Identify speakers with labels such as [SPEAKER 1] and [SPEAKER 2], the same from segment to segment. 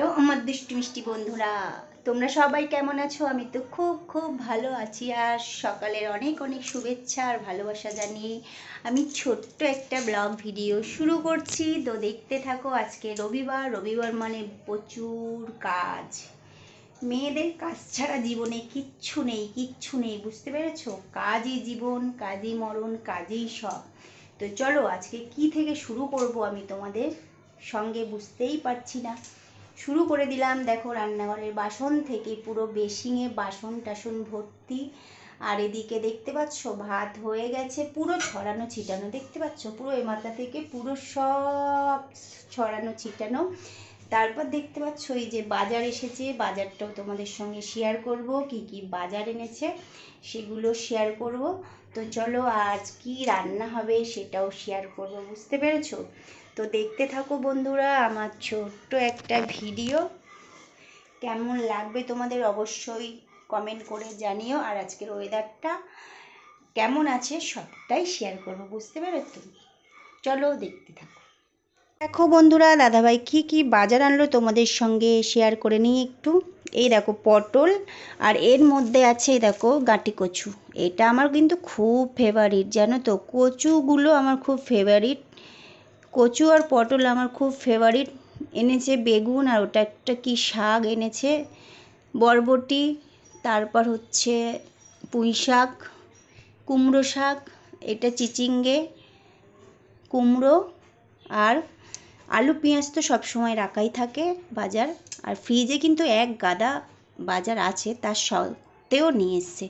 [SPEAKER 1] Hello আমার দুষ্টু মিষ্টি বন্ধুরা, তোমরা সবাই কেমন আছো? আমি তো খুব খুব ভালো আছি আর সকালের অনেক অনেক শুভেচ্ছা আর ভালোবাসা জানিয়ে আমি ছোট্ট একটা ব্লগ ভিডিও শুরু করছি। তো দেখতে থাকো, আজকে রবিবার রবিবার মানে প্রচুর কাজ। মেয়েদের কাজ ছাড়া জীবনে কিচ্ছু নেই কিচ্ছু নেই, বুঝতে পেরেছ? কাজই জীবন, কাজই মরণ, কাজই সব। তো চলো আজকে কি থেকে শুরু করব আমি তোমাদের সঙ্গে বুঝতেই পারছি না। শুরু করে দিলাম। দেখো, রান্নাঘরের বাসন থেকে পুরো বেসিংয়ে বাসন টাসন ভর্তি। আর এদিকে দেখতে পাচ্ছ, ভাত হয়ে গেছে পুরো ছড়ানো ছিটানো। দেখতে পাচ্ছ পুরো এ মাথা থেকে পুরো সব ছড়ানো ছিটানো। তারপর দেখতে পাচ্ছ এই যে বাজার এসেছে, বাজারটাও তোমাদের সঙ্গে শেয়ার করব, কি কি বাজার এনেছে সেগুলো শেয়ার করব। তো চলো আজ কি রান্না হবে সেটাও শেয়ার করব, বুঝতে পেরেছ? তো দেখতে থাকো বন্ধুরা আমার ছোট্ট একটা ভিডিও। কেমন লাগবে তোমাদের অবশ্যই কমেন্ট করে জানিও, আর আজকের ওয়েদারটা কেমন আছে সবটাই শেয়ার করব, বুঝতে পেরেছ? চলো দেখতে থাকো। দেখো বন্ধুরা, দাদাভাই কি কি বাজার আনলো তোমাদের সঙ্গে শেয়ার করে নিই একটু। এই দেখো পটল আর এর মধ্যে আছে দেখো গাঁটি কচু। এটা আমার কিন্তু খুব ফেভারিট জানো তো? কচুগুলো আমার খুব ফেভারিট কচু আর পটল আমার খুব ফেভারিট এনেছে বেগুন আর ওটা একটা কি শাক এনেছে, বরবটি, তারপর হচ্ছে পুঁই শাক, কুমড়ো শাক, এটা চিচিঙ্গে, কুমড়ো আর আলু, পেঁয়াজ তো সবসময় রাখাই থাকে বাজার। আর ফ্রিজে কিন্তু এক গাদা বাজার আছে, তার সত্ত্বেও নিয়ে এসছে।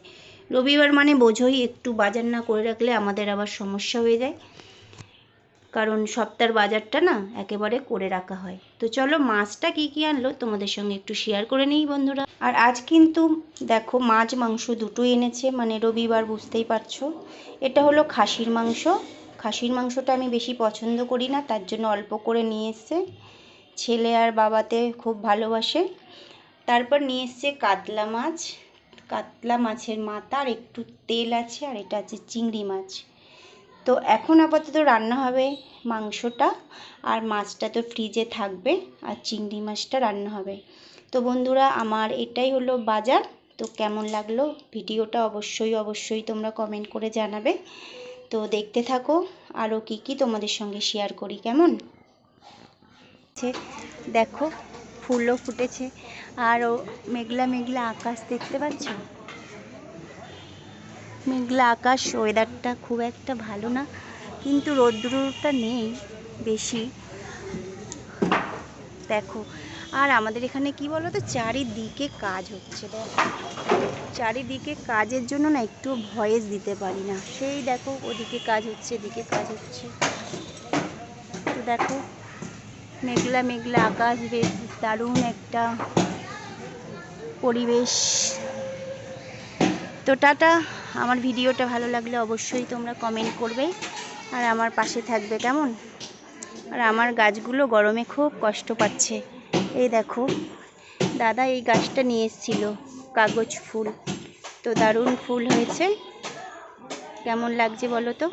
[SPEAKER 1] রবিবার মানে বোঝোই, একটু বাজার না করে রাখলে আমাদের আবার সমস্যা হয়ে যায়। কারণ সপ্তাহের বাজারটা না একেবারে করে রাখা হয়। তো চলো, মাছটা কী কী আনলো তোমাদের সঙ্গে একটু শেয়ার করে নিই বন্ধুরা। আর আজ কিন্তু দেখো, মাছ, মাংস দুটোই এনেছে। মানে রবিবার বুঝতেই পারছ। এটা হলো খাসির মাংস। খাসির মাংসটা আমি বেশি পছন্দ করি না, তার জন্য অল্প করে নিয়ে এসছে। ছেলে আর বাবাতে খুব ভালোবাসে। তারপর নিয়ে এসছে কাতলা মাছ। কাতলা মাছের মাথা আর একটু তেল আছে, আর এটা আছে চিংড়ি মাছ। তো এখন আপাতত রান্না হবে মাংসটা, আর মাছটা তো ফ্রিজে থাকবে, আর চিংড়ি মাছটা রান্না হবে। তো বন্ধুরা, আমার এটাই হলো বাজার। তো কেমন লাগল? ভিডিওটা অবশ্যই অবশ্যই তোমরা কমেন্ট করে জানাবে। তো দেখতে থাকো আরও কি কি তোমাদের সঙ্গে শেয়ার করি, কেমন? দেখো, ফুলও ফুটেছে আরও মেঘলা মেঘলা আকাশ দেখতে পাচ্ছ? মেঘলা আকাশ ওয়েদারটা খুব একটা ভালো না, কিন্তু রৌদ্রটা নেই বেশি। দেখো আর আমাদের এখানে কি বলো তো চারিদিকে কাজ হচ্ছে দেখো। চারিদিকে কাজের জন্য না একটু ভয়েস দিতে পারি না। সেই দেখো, ওদিকে কাজ হচ্ছে, এদিকে কাজ হচ্ছে। তো দেখো, মেঘলা মেঘলা আকাশ, বেশ দারুণ একটা পরিবেশ। তো টাটা, আমার ভিডিওটা ভালো লাগলে অবশ্যই তোমরা কমেন্ট করবে। আর আমার পাশে থাকবে কেমন? আর আমার গাছগুলো গরমে খুব কষ্ট পাচ্ছে। এই দেখো, দাদা এই গাছটা নিয়ে এসেছিল, কাগজ ফুল। তো দারুণ ফুল হয়েছে। কেমন লাগছে বলো তো?